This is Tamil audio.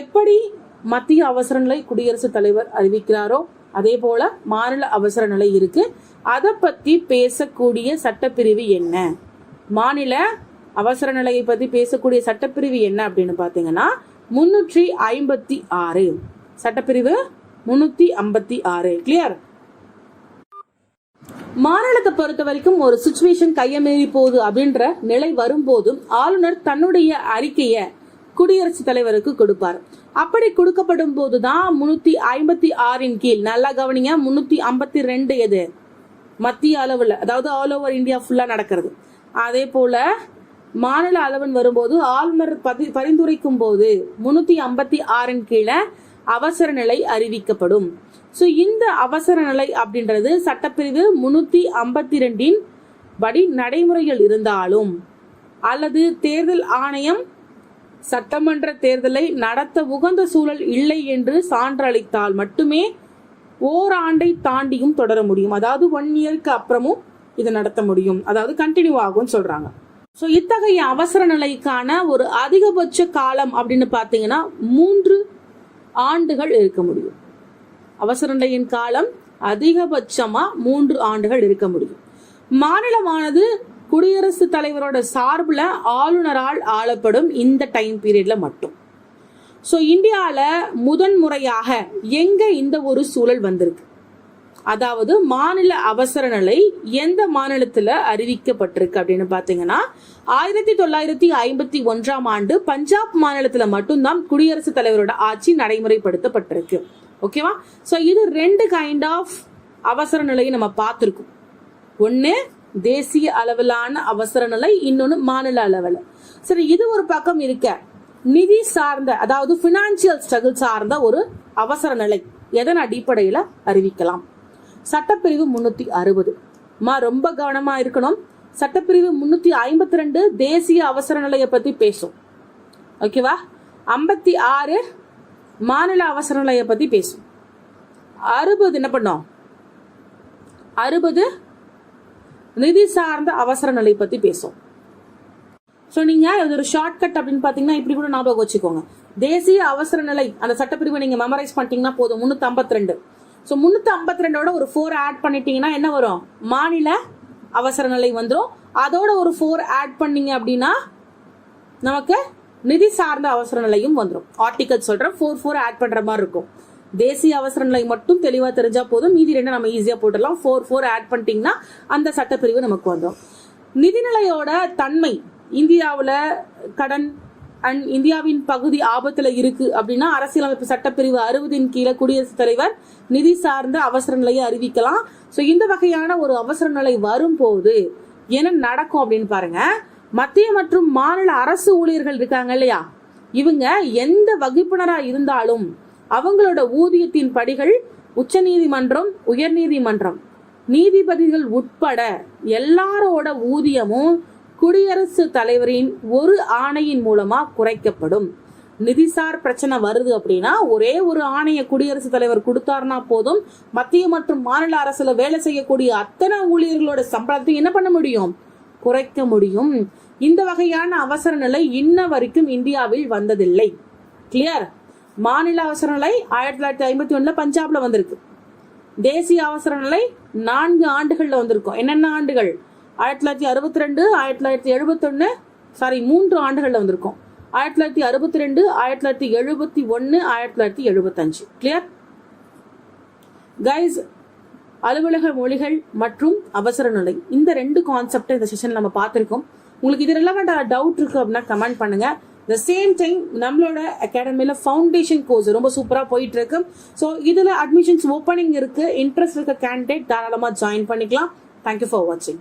எப்படி மத்திய அவசர நிலை குடியரசுத் தலைவர் அறிவிக்கிறாரோ அதே போல மாநில அவசர நிலை இருக்கு. அதை பத்தி பேசக்கூடிய சட்டப்பிரிவு என்ன? மாநில அவசர நிலையை பத்தி பேசக்கூடிய சட்டப்பிரிவு என்ன அப்படின்னு பாத்தீங்கன்னா முன்னூற்றி ஐம்பத்தி ஆறு. சட்டப்பிரிவு முன்னூத்தி ஐம்பத்தி ஆறு. கிளியர் மாநிலத்தை பொறுத்த வரைக்கும் ஒரு சுச்சுவேஷன் கையமீறி போகுது அப்படின்ற நிலை வரும்போதும் ஆளுநர் தன்னுடைய அறிக்கையை குடியரசுத் தலைவருக்கு கொடுப்பார். அப்படி கொடுக்கப்படும் போதுதான் முன்னூத்தி ஐம்பத்தி ஆறின் கீழ் நல்லா கவனிங்க முன்னூத்தி ஐம்பத்தி ரெண்டு எது? மத்திய அளவுல அதாவது ஆல் ஓவர் இந்தியா ஃபுல்லா நடக்கிறது. அதே போல மாநில அளவன் வரும்போது ஆளுநர் பதி- பரிந்துரைக்கும் போது முன்னூத்தி ஐம்பத்தி ஆறின் கீழே அவசர நிலை அறிவிக்கப்படும். ஸோ இந்த அவசர நிலை அப்படின்றது சட்டப்பிரிவு முன்னூத்தி ஐம்பத்தி ரெண்டின் படி நடைமுறையில் இருந்தாலும் அல்லது தேர்தல் ஆணையம் சட்டமன்ற தேர்தலை நடத்த உகந்த சூழல் இல்லை என்று சான்றளித்தால் மட்டுமே ஓராண்டை தாண்டியும் தொடர முடியும். அதாவது ஒன் இயருக்கு அப்புறமும் இதை நடத்த முடியும். அதாவது கண்டினியூ ஆகும்னு சொல்றாங்க. ஸோ இத்தகைய அவசர நிலைக்கான ஒரு அதிகபட்ச காலம் அப்படின்னு பார்த்தீங்கன்னா மூன்று ஆண்டுகள் இருக்க முடியும். அவசர நிலையின் காலம் அதிகபட்சமாக மூன்று ஆண்டுகள் இருக்க முடியும். மாநிலமானது குடியரசுத் தலைவரோட சார்பில் ஆளுநரால் ஆளப்படும் இந்த டைம் பீரியட்ல மட்டும். ஸோ இந்தியாவில் முதன் முறையாக எங்க இந்த ஒரு சூழல் வந்திருக்கு? அதாவது மாநில அவசர நிலை எந்த மாநிலத்தில் அறிவிக்கப்பட்டிருக்கு அப்படின்னு பார்த்தீங்கன்னா ஆயிரத்தி தொள்ளாயிரத்தி ஐம்பத்தி ஒன்றாம் ஆண்டு பஞ்சாப் மாநிலத்தில் மட்டும்தான் குடியரசுத் தலைவரோட ஆட்சி நடைமுறைப்படுத்தப்பட்டிருக்கு. ஓகேவா? ஸோ இது ரெண்டு கைண்ட் ஆஃப் அவசர நிலையை நம்ம பார்த்துருக்கோம். ஒன்று தேசிய அளவிலான அவசர நிலை இன்னொன்று மாநில அளவில். சரி இது ஒரு பக்கம் இருக்க. நிதி சார்ந்த அதாவது பினான்சியல் ஸ்ட்ரகிள் சார்ந்த ஒரு அவசர நிலை. எதன் அடிப்படையில்? அறிவிக்கலாம். சட்டப்பிரிவு முன்னூத்தி அறுபது. மா ரொம்ப கவனமா இருக்கணும். சட்டப்பிரிவு முன்னூத்தி ஐம்பத்தி ரெண்டு தேசிய அவசர நிலையை பத்தி பேசும். ஓகேவா ஐம்பத்தி ஆறு மாநில அவசர நிலையை பத்தி பேசும். அறுபது என்ன பண்ணோம்? அறுபது நிதி சார்ந்த அவசர நிலை பத்தி பேசும் ஸோ நீங்க இது ஒரு ஷார்ட்கட் அப்படின்னு பாத்தீங்கன்னா இப்படி கூட ஞாபகம் வச்சுக்கோங்க. தேசிய அவசர நிலை அந்த சட்டப்பிரிவை நீங்க மெமரைஸ் பண்ணிட்டீங்கன்னா போதும். முன்னூத்தி ஐம்பத்தி ரெண்டு ஸோ முன்னூத்தி ஐம்பத்தி ரெண்டோட ஒரு ஃபோர் ஆட் பண்ணிட்டீங்கன்னா என்ன வரும்? மாநில அவசர நிலை வந்துடும் அதோட ஒரு ஃபோர் ஆட் பண்ணீங்க அப்படின்னா நமக்கு நிதி சார்ந்த அவசர நிலையும் வந்துடும் ஆர்டிகல் சொல்றேன் ஃபோர் ஃபோர் ஆட் பண்ற மாதிரி இருக்கும். தேசிய அவசர நிலை மட்டும் தெளிவா தெரிஞ்சா போதும். மீதி ரெண்டு நம்ம ஈஸியா போட்டுடலாம். ஃபோர் ஃபோர் ஆட் பண்ணிட்டீங்கன்னா அந்த சட்டப்பிரிவு நமக்கு வந்துடும். நிதிநிலையோட தன்மை இந்தியாவில் கடன் அண்ட் இந்தியாவின் பகுதி ஆபத்தில் இருக்கு அப்படின்னா அரசியலமைப்பு சட்டப்பிரிவு அறுபதின் கீழே குடியரசுத் தலைவர் நிதி சார்ந்த அவசர நிலையை அறிவிக்கலாம். ஸோ இந்த வகையான ஒரு அவசர நிலை வரும்போது என்ன நடக்கும் அப்படின்னு பாருங்க. மத்திய மற்றும் மாநில அரசு ஊழியர்கள் இருக்காங்க இல்லையா? இவங்க எந்த வகுப்பினராக இருந்தாலும் அவங்களோட ஊதியத்தின் படிகள் உச்சநீதிமன்றம் உயர்நீதிமன்றம். நீதிபதிகள் உட்பட எல்லாரோட ஊதியமும் குடியரசு தலைவரின் ஒரு ஆணையின் மூலமா குறைக்கப்படும். நிதிசார் பிரச்சனை வருது அப்படின்னா ஒரே ஒரு ஆணையை குடியரசுத் தலைவர் கொடுத்தாருனா போதும். மத்திய மற்றும் மாநில அரசுல வேலை செய்யக்கூடிய அத்தனை ஊழியர்களோட சம்பளத்தை என்ன பண்ண முடியும்? குறைக்க முடியும். இந்த வகையான அவசர நிலை இன்ன வரைக்கும் இந்தியாவில் வந்ததில்லை. கிளியர் மாநில அவசர நிலை ஆயிரத்தி தொள்ளாயிரத்தி ஐம்பத்தி ஒண்ணுல பஞ்சாப்ல வந்திருக்கு. தேசிய அவசர நிலை நான்கு ஆண்டுகள்ல வந்திருக்கும். என்னென்ன ஆண்டுகள்? ஆயிரத்தி தொள்ளாயிரத்தி அறுபத்தி ரெண்டு ஆயிரத்தி தொள்ளாயிரத்தி எழுபத்தொன்னு சாரி மூன்று ஆண்டுகள்ல வந்திருக்கும். ஆயிரத்தி தொள்ளாயிரத்தி அறுபத்தி ரெண்டு ஆயிரத்தி தொள்ளாயிரத்தி எழுபத்தி ஒன்னு ஆயிரத்தி தொள்ளாயிரத்தி எழுபத்தஞ்சு. கிளியர் கைஸ் அலுவலக மொழிகள் மற்றும் அவசர நிலை. இந்த ரெண்டு கான்செப்டை இந்த செஷன் நம்ம பார்த்துருக்கோம். உங்களுக்கு இது ரிலவெண்ட் டவுட் இருக்கு அப்படின்னா கமெண்ட் பண்ணுங்க. த சேம் டைம் நம்மளோட அகாடமியில் ஃபவுண்டேஷன் கோர்ஸ் ரொம்ப சூப்பராக போயிட்டு இருக்கு ஸோ இதில் அட்மிஷன்ஸ் ஓப்பனிங் இருக்கு. இன்ட்ரெஸ்ட் இருக்க கேண்டிடேட் தாராளமாக ஜாயின் பண்ணிக்கலாம். தேங்க்யூ ஃபார் வாட்சிங்